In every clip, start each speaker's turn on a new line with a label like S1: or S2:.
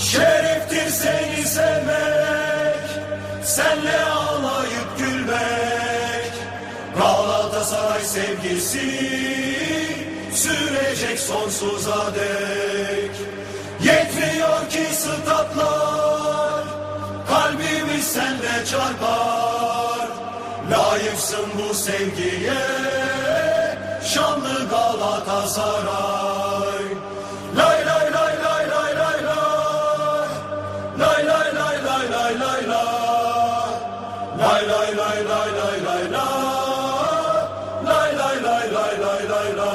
S1: Şereftir seni sevmek, senle ağlayıp gülmek. Galatasaray sevgisi sürecek sonsuza dek. Yetmiyor ki statlar, kalbimiz sende çarpar. Layıksın bu sevgiye, şanlı Galatasaray. Lay lay lay lay lay lay la. Lay lay lay lay lay la.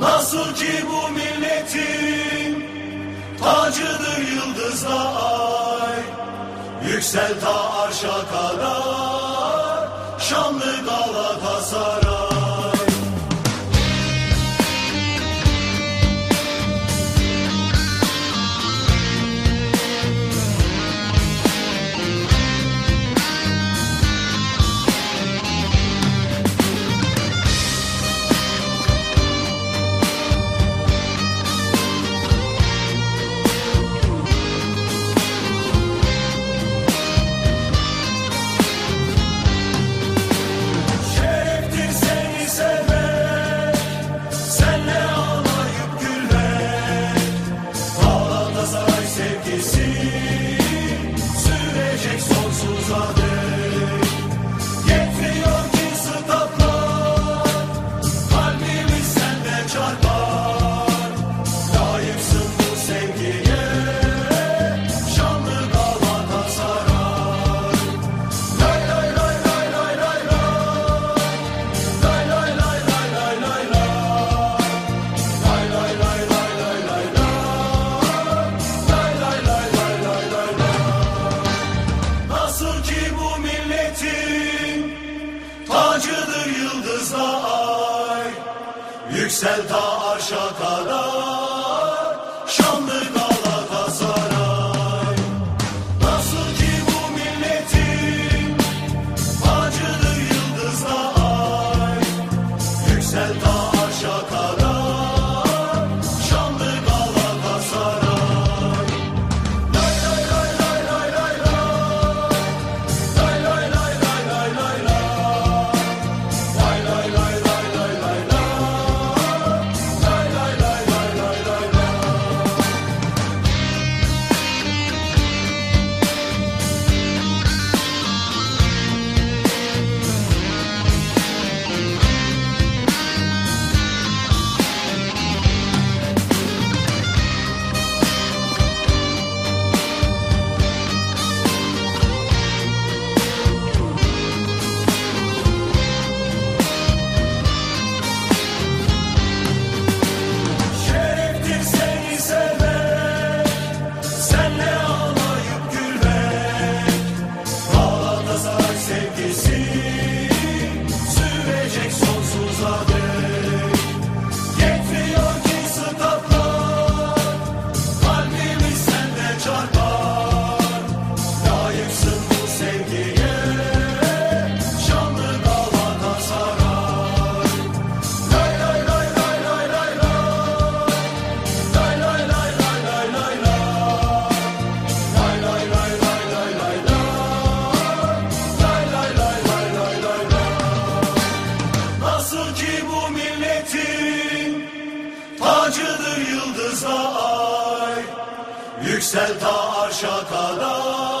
S1: Nasıl ki bu milletin tacıdır yıldızla ay. Yüksel ta arşa kadar Şanlı Galatasaray. Musa ay Yüksel ta arşa kadar. see? Yüksel ta arşa kadar.